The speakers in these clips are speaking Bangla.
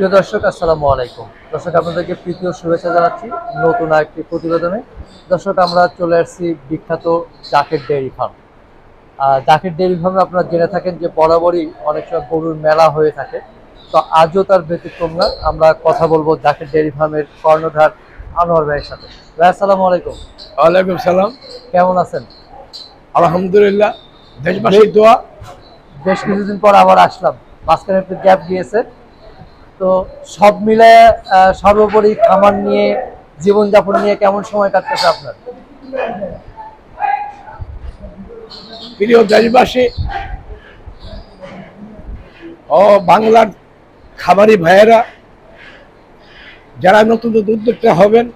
প্রিয় দর্শক আসসালামু আলাইকুম। দর্শক আপনাদেরকে প্রীতি ও শুভেচ্ছা জানাচ্ছি নতুন আরেকটি প্রতিবেদনে। দর্শক আমরা চলে আসছি বিখ্যাত Zaker dairy farm. Zaker dairy ফার্মে আপনারা জেনে থাকেন যে বরাবরই অনেক সময় গরুর মেলা হয়ে থাকে। তো আজও তার ব্যতিক্রম না আমরা কথা বলব জাকের ডেয়ারি ফার্মের কর্ণধার আনোয়ার ভাইয়ের সাথে। ভাই আসসালামু আলাইকুম। ওয়ালাইকুম সালাম। কেমন আছেন? আলহামদুলিল্লাহ দেশবাসীর দোয়া। বেশ কিছুদিন পর আবার আসলাম। মাঝখানে একটু গ্যাপ গিয়েছে। তো সব মিলে সর্বোপরি খামার নিয়ে, জীবনযাপন নিয়ে কেমন সময় কাটতেছে আপনার? প্রিয় দেশবাসী, ও বাংলার খামারি ভাইয়েরা, যারা নতুন নতুন উদ্যোক্তা হবেন,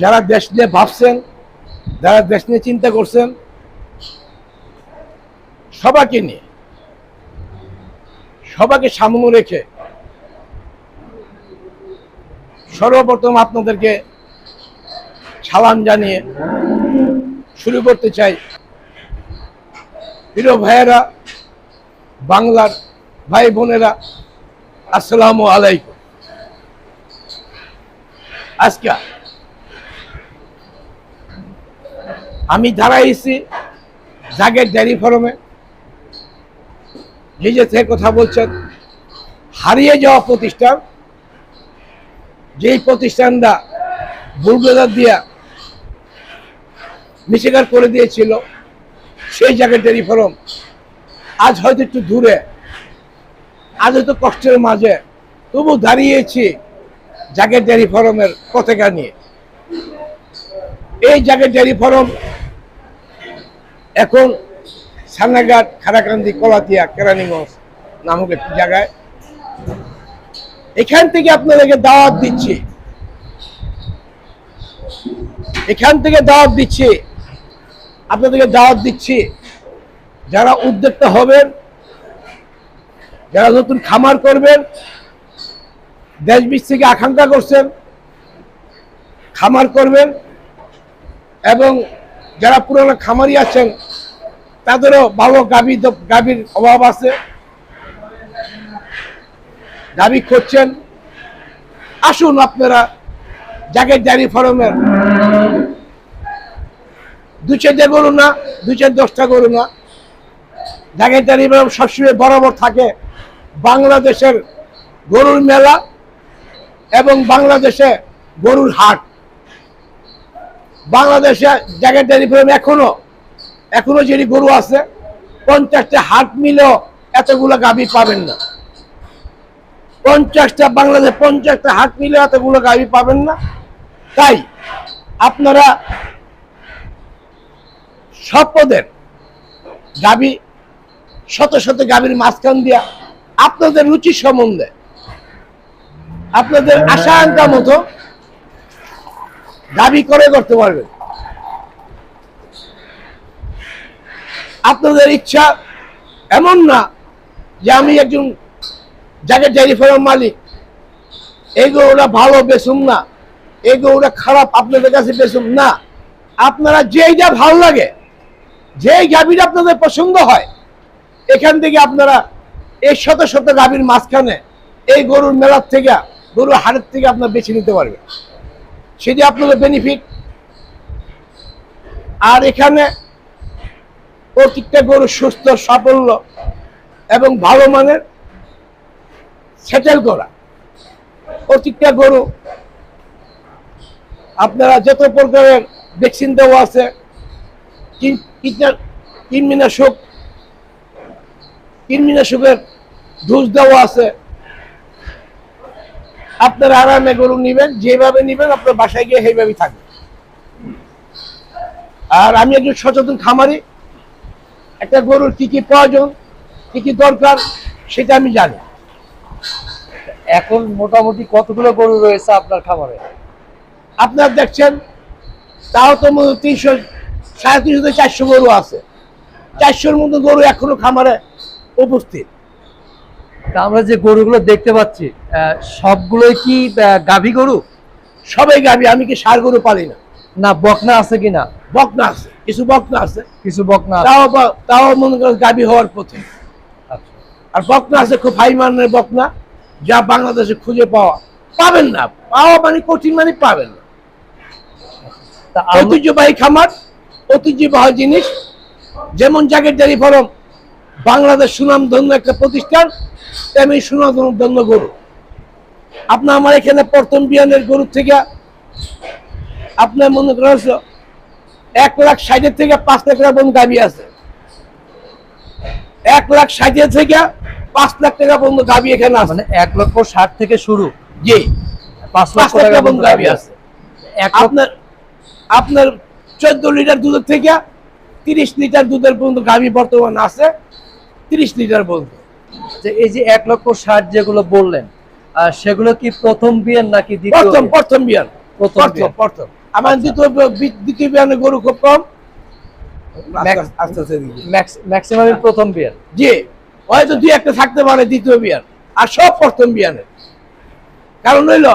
যারা দেশ নিয়ে ভাবছেন, যারা দেশ নিয়ে চিন্তা করছেন, সবাইকে নিয়ে সবাইকে সামনে রেখে সর্বপ্রথম আপনাদেরকে সালাম জানিয়ে শুরু করতে চাই। প্রিয় ভাইয়েরা, বাংলার ভাই বোনেরা, আসসালামু আলাইকুম। আজকে আমি দাঁড়াইছি জাগের ডেয়ারি ফার্মে। যে থেকে কথা বলছেন। হারিয়ে যাওয়া প্রতিষ্ঠান, যেই প্রতিষ্ঠানটা বুলডোজার দিয়া নিষেধার করে দিয়েছিল, সেই জায়গায় ডেয়ারি ফার্ম। আজ হয়তো একটু দূরে, আজ হয়তো কষ্টের মাঝে, তবু দাঁড়িয়েছি জাগের ডেয়ারি ফার্মের পতাকা নিয়ে। এই জাগের ডেয়ারি ফার্ম এখন সান্নাঘাট খারাকান্দি কলাতিয়া, কেরানীগঞ্জ নামক একটি জায়গায়। এখান থেকে আপনাদেরকে দাওয়াত দিচ্ছি। এখান থেকে দাওয়াত দিচ্ছি। আপনাদেরকে দাওয়াত দিচ্ছি। যারা উদ্যোক্তা হবেন, যারা নতুন খামার করবেন, দেশ বিশ থেকে আকাঙ্ক্ষা করছেন, খামার করবেন এবং যারা পুরনো খামারি আছেন তাদেরও ভালো গাভী গাভীর অভাব আছে। গাভী করছেন আসুন আপনারা জাগের ডেয়ারি ফার্মের। দু চারটে গরু না দু চার দশটা গরু না। জাগের ডেয়ারি ফার্ম সবসময় বরাবর থাকে বাংলাদেশের গরুর মেলা এবং বাংলাদেশে গরুর হাট। বাংলাদেশে জাগের ডেয়ারি ফার্ম এখনও এখনও যদি গরু আছে, পঞ্চাশটা হাট মিলেও এতগুলো গাভী পাবেন না। পঞ্চাশটা বাংলাদেশ পঞ্চাশটা হাট মিলে এতগুলো গাভী পাবেন না। তাই আপনারা সব পদের গাভী শত শত গাভীর মাঝখান দিয়া আপনাদের রুচি সম্বন্ধে, আপনাদের আশা আঙ্কা মতো দাবি করে করতে পারবেন। আপনাদের ইচ্ছা এমন না যে আমি একজন যাকে ডেয়ারি মালিক। এই গরুটা ভালো বেসুম না। এই গরুটা খারাপ আপনাদের কাছে বেসুম না। আপনারা যেইটা ভালো লাগে, যেই গাভীটা আপনাদের পছন্দ হয়, এখান থেকে আপনারা এই শত শত গাভীর মাঝখানে এই গরুর মেলার থেকে, গরুর হাটের থেকে আপনার বেছে নিতে পারবেন। সেটি আপনাদের বেনিফিট আর এখানে প্রত্যেকটা গরু সুস্থ, সাফল্য এবং ভালো মানের সেটেল করা। প্রত্যেকটা গরু, আপনারা যত প্রকারের ভ্যাকসিন দেওয়া আছে কীট- কীটনা- কীটনাশক কীটনাশকের ডোজ দেওয়া আছে। আপনারা আরামে গরু নিবেন, যেভাবে নিবেন আপনার বাসায় গিয়ে সেইভাবেই থাকবেন আর আমি একজন সচেতন খামারি একটা গরুর কি কি প্রয়োজন কি কি দরকার সেটা আমি জানি। এখন মোটামুটি কতগুলো গরু রয়েছে আপনার খামারে? আপনার দেখছেন তাও তো তিনশো সাড়ে তিনশো থেকে চারশো গরু আছে। চারশোর মতো গরু এখনও খামারে উপস্থিত। তা আমরা যে গরুগুলো দেখতে পাচ্ছি সবগুলোই কি গাভী গরু? সবাই গাভী আমি কি সার গরু পালি না? না বকনা আছে কিনা? বকনা আছে কিছু বকনা আছে। কিছু বকনা তাও তাও মনে করেন গাবি হওয়ার পথে। আচ্ছা। আর বকনা আছে খুব হাই মানের বকনা যা বাংলাদেশে খুঁজে পাওয়া। পাবেন না পাওয়া মানে কঠিন মানে পাবেন না। ঐতিহ্যবাহী খামার ঐতিহ্যবাহী জিনিস যেমন জাগের ডেয়ারি ফার্ম বাংলাদেশ সুনামধন্য একটা প্রতিষ্ঠান তেমনি সুনামধন্য গরু। আপনার আমার এখানে প্রথম বিয়ানের গরু থেকে আপনার মনে করেন এক লাখ ষাটের থেকে পাঁচ লাখ টাকা পর্যন্ত গাভি আছে। এক লাখ ষাটের থেকে পাঁচ লাখ টাকা পর্যন্ত গাভি এখানে আছে। মানে এক লক্ষ ষাট থেকে শুরু। জি। পাঁচ লাখ টাকা পর্যন্ত গাভী গাভী আছে। আপনার আপনার চোদ্দ লিটার দুধের থেকে তিরিশ লিটার দুধের পর্যন্ত গাভী বর্তমান আছে। তিরিশ লিটার পর্যন্ত যে এই যে এক লক্ষ ষাট যেগুলো বললেন সেগুলো কি প্রথম বিয়ের নাকি দ্বিতীয় প্রথম প্রথম বিয়ান প্রথম প্রথম প্রথম। আমার দ্বিতীয় বি- দ্বিতীয় বিয়ানে গরু খুব কম। ম্যাক্স- আস্তে আস্তে দিকে। ম্যাক্স- ম্যাক্সিমামই প্রথম বিয়ের জি। হয়তো দুই একটা থাকতে পারে দ্বিতীয় বিয়ান আর সব প্রথম বিয়ানে কারণ হইল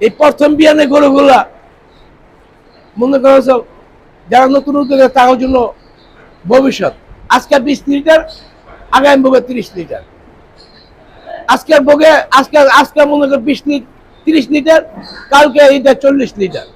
এই প্রথম বিয়ানে গরুগুলা মনে করো যারা নতুন উদ্যোগে তার জন্য ভবিষ্যৎ। আজকে বিশ লিটার আগামী ভোগে তিরিশ লিটার। আজকের ভোগে আজকে আজকে মনে করো বিশ লিটার তিরিশ লিটার কালকে এইটা চল্লিশ লিটার।